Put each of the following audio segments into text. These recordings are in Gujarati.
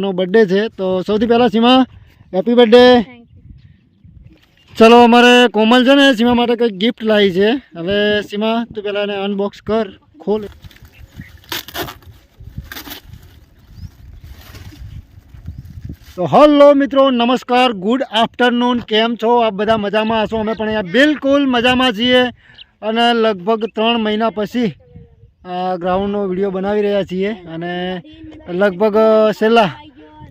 સીમાનો બર્થડે છે. તો સૌથી પહેલાં સીમા હેપી બર્થડે ચલો અમારે કોમલ છે ને સીમા માટે કંઈક ગિફ્ટ લાવી છે. હવે સીમા તું પહેલાં એને અનબોક્સ કર ખોલ. તો હલો મિત્રો નમસ્કાર ગુડ આફ્ટરનૂન કેમ છો? આપ બધા મજામાં હશો? અમે પણ અહીંયા બિલકુલ મજામાં છીએ. અને લગભગ ત્રણ મહિના પછી આ ગ્રાઉન્ડનો વીડિયો બનાવી રહ્યા છીએ. અને લગભગ છેલ્લા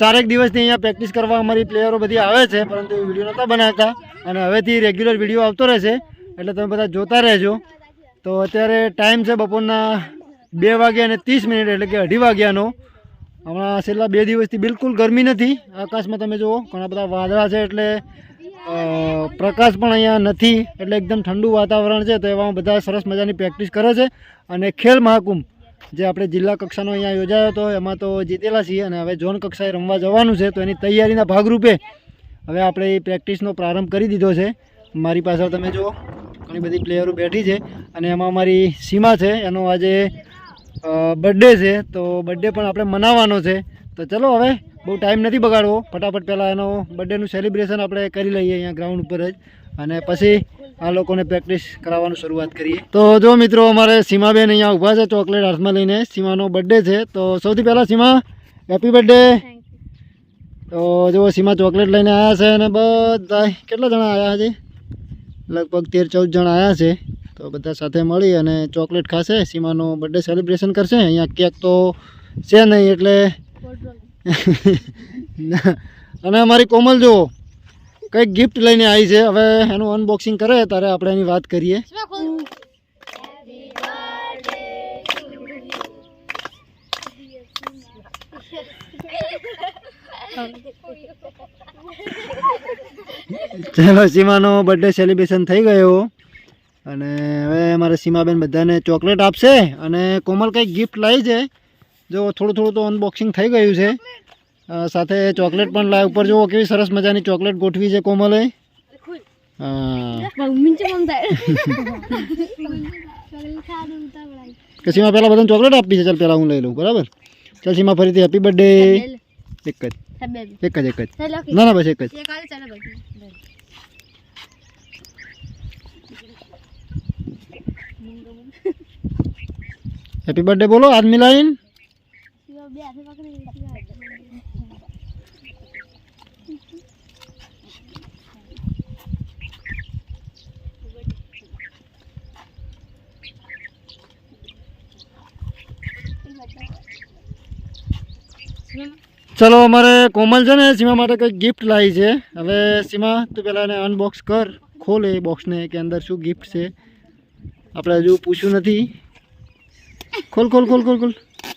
ચારેક દિવસથી અહીંયા પ્રેક્ટિસ કરવા અમારી પ્લેયરો બધી આવે છે, પરંતુ વીડિયો નહોતા બનાવતા. અને હવેથી રેગ્યુલર વીડિયો આવતો રહેશે, એટલે તમે બધા જોતા રહેજો. તો અત્યારે ટાઈમ છે બપોરના બે વાગ્યા અને ત્રીસ મિનિટ, એટલે કે અઢી વાગ્યાનો. હમણાં છેલ્લા બે દિવસથી બિલકુલ ગરમી નથી. આકાશમાં તમે જુઓ, ઘણા બધા વાદળા છે, એટલે પ્રકાશ પણ અહીંયા નથી, એટલે એકદમ ઠંડુ વાતાવરણ છે, તો એવામાં બધા સરસ મજાની પ્રેક્ટિસ કરે છે. અને ખેલ મહાકુંભ જે આપણે જિલ્લા કક્ષાનો અહીંયા યોજાયો હતો, એમાં તો જીતેલા છીએ અને હવે ઝોન કક્ષાએ રમવા જવાનું છે, તો એની તૈયારીના ભાગરૂપે હવે આપણે એ પ્રેક્ટિસનો પ્રારંભ કરી દીધો છે. મારી પાછળ તમે જુઓ, ઘણી બધી પ્લેયરો બેઠી છે અને એમાં અમારી સીમા છે, એનો આજે બર્થડે છે, તો બર્થડે પણ આપણે મનાવવાનો છે. તો ચલો હવે બહુ ટાઈમ નથી બગાડવો. ફટાફટ પહેલાં એનો બર્થડેનું સેલિબ્રેશન આપણે કરી લઈએ અહીંયા ગ્રાઉન્ડ ઉપર જ. અને પછી આ લોકોને પ્રેક્ટિસ કરાવવાનું શરૂઆત કરીએ. તો જો મિત્રો, અમારે સીમાબેન અહીંયા ઊભા છે ચોકલેટ હાથમાં લઈને. સીમાનો બર્થડે છે. તો સૌથી પહેલાં સીમા હેપી બર્થડે તો જો સીમા ચોકલેટ લઈને આવ્યા છે અને બધા, કેટલા જણા આવ્યા છે લગભગ તેર ચૌદ જણા આવ્યા છે. તો બધા સાથે મળી અને ચોકલેટ ખાશે. સીમાનો બર્થડે સેલિબ્રેશન કરશે. અહીંયા કેક તો છે નહીં એટલે અને અમારી કોમલ જુઓ, કંઈક ગિફ્ટ લઈને આવી છે. હવે એનું અનબોક્સિંગ કરે, ત્યારે આપણે એની વાત કરીએ. ચલો, સીમાનો બર્થડે સેલિબ્રેશન થઈ ગયો. અને હવે અમારે સીમાબેન બધાને ચોકલેટ આપશે. અને કોમલ કંઈક ગિફ્ટ લાવી છે. જો થોડું થોડું તો અનબોક્સિંગ થઈ ગયું છે. સાથે ચોકલેટ પણ લાવી ઉપર. જુઓ કેવી સરસ મજાની ચોકલેટ ગોઠવી છે કોમલે. કે સીમા પહેલાં બધાને ચોકલેટ આપી છે. ચાલ પહેલાં હું લઈ લઉં. બરાબર? ચાલ સીમા ફરીથી હેપી બર્થડે એક જ. એક જ એક જ. ના ના, બસ એક જ. હેપી બર્થડે બોલો, આદમી લાઈન. ચલો, અમારે કોમલ છે ને સીમા માટે કંઈક ગિફ્ટ લાવી છે. હવે સીમા, તું પહેલાં એને અનબોક્સ કર, ખોલ એ બોક્સને કે અંદર શું ગિફ્ટ છે. આપણે હજુ પૂછ્યું નથી. ખોલ ખોલ ખોલ ખોલ ખોલ.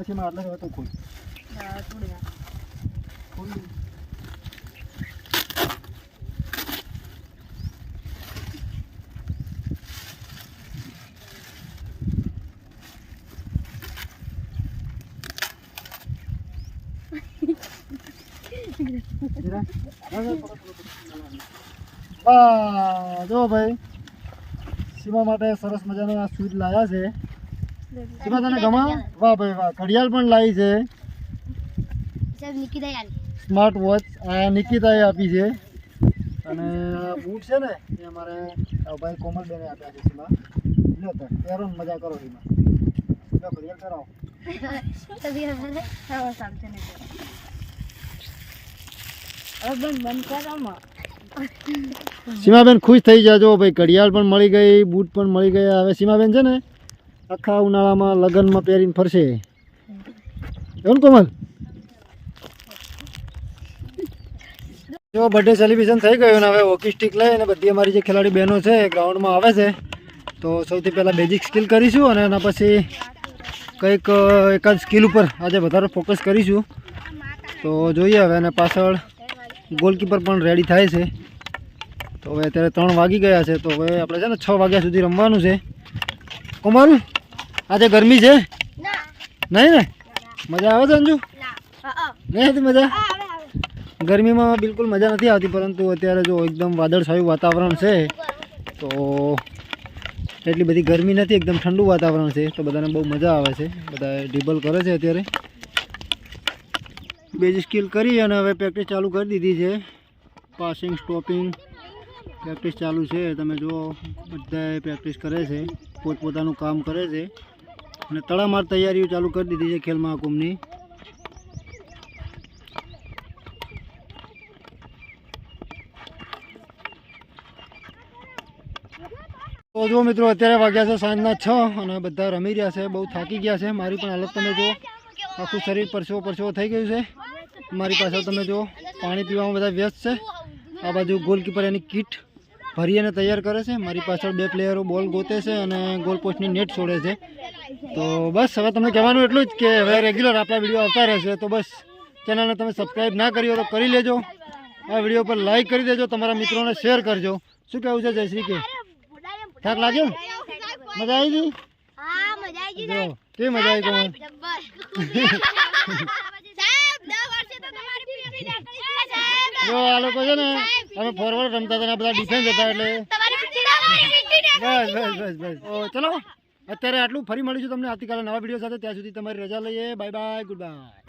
હા, મારે થોડો, થોડો. ખોલ જો ભાઈ સીમા માટે સરસ મજાનો આ શૂઝ લાવ્યા છે. સીમા તને ગમા વાહ ભાઈ વાહ. ઘડિયાળ પણ લાવી છે. સ્માર્ટ વોચ આ નિકિતાએ આપી છે. અને આ બૂટ છે ને એ અમારે આ ભાઈ કોમલબેને આપ્યા છે સીમા લો તો પહેરો મજા કરો સીમા લો ઘડિયાળ કરાવો સીમાબેન ખુશ થઈ જાજો. ભાઈ ઘડિયાળ પણ મળી ગઈ બૂટ પણ મળી ગયા. હવે સીમાબેન છે ને આખા ઉનાળામાં લગ્નમાં પહેરીને ફરશે. એવું ને કોમલ? જો બર્થડે સેલિબ્રેશન થઈ ગયું ને હવે હોકી સ્ટિક લઈ અને બધી અમારી જે ખેલાડી બહેનો છે ગ્રાઉન્ડમાં આવે છે. તો સૌથી પહેલાં બેઝિક સ્કિલ કરીશું અને એના પછી કંઈક એકાદ સ્કિલ ઉપર આજે વધારે ફોકસ કરીશું. તો જોઈએ હવે અને પાછળ ગોલકીપર પણ રેડી થાય છે. તો હવે અત્યારે ત્રણ વાગી ગયા છે, તો હવે આપણે છે ને છ વાગ્યા સુધી રમવાનું છે. કોમલ? આજે ગરમી છે? નહીં ને? મજા આવે છે અંજુ? નહીં આવતી મજા? ગરમીમાં બિલકુલ મજા નથી આવતી પરંતુ અત્યારે જો એકદમ વાદળછાયું વાતાવરણ છે તો એટલી બધી ગરમી નથી એકદમ ઠંડુ વાતાવરણ છે તો બધાને બહુ મજા આવે છે. બધા ડ્રિબલ કરે છે અત્યારે. બેઝ સ્કિલ કરી અને હવે પ્રેક્ટિસ ચાલુ કરી દીધી છે. પાસિંગ સ્ટોપિંગ પ્રેક્ટિસ ચાલુ છે. તમે જુઓ બધાએ પ્રેક્ટિસ કરે છે પોતપોતાનું કામ કરે છે. અને તડામાર તૈયારીઓ ચાલુ કરી દીધી છે ખેલ મહાકુંભની. તો જો મિત્રો, અત્યારે વાગ્યા છે સાંજના છ અને બધા રમી રહ્યા છે, બહુ થાકી ગયા છે. મારી પણ હાલત તમે જો આખું શરીર પરસેવો પરસેવો થઈ ગયું છે. મારી પાસે તમે જો પાણી પીવામાં બધા વ્યસ્ત છે. આ બાજુ ગોલકીપર એની કીટ ભરી અને તૈયાર કરે છે. મારી પાછળ બે પ્લેયરો બોલ ગોતે છે અને ગોલ પોસ્ટની નેટ છોડે છે. તો બસ હવે તમને કહેવાનું એટલું જ કે હવે રેગ્યુલર આપણા વીડિયો આવતા રહેશે. તો બસ ચેનલને તમે સબસ્ક્રાઈબ ના કરી હોય તો કરી લેજો. આ વીડિયો પર લાઈક કરી દેજો. તમારા મિત્રોને શેર કરજો. શું કહેવું છે જયશ્રી કે? થાક લાગ્યો? મજા આવી ગઈ? જો કેવી મજા આવી કોમલ જો આ લોકો છે ને અમે ફોરવર્ડ રમતા હતા બધા ડિફેન્સ હતા એટલે. બસ બસ બસ બસ. તો ચલો અત્યારે આટલું ફરી મળીશું તમને આવતીકાલે નવા વીડિયો સાથે. ત્યાં સુધી તમારી રજા લઈએ. Bye bye good bye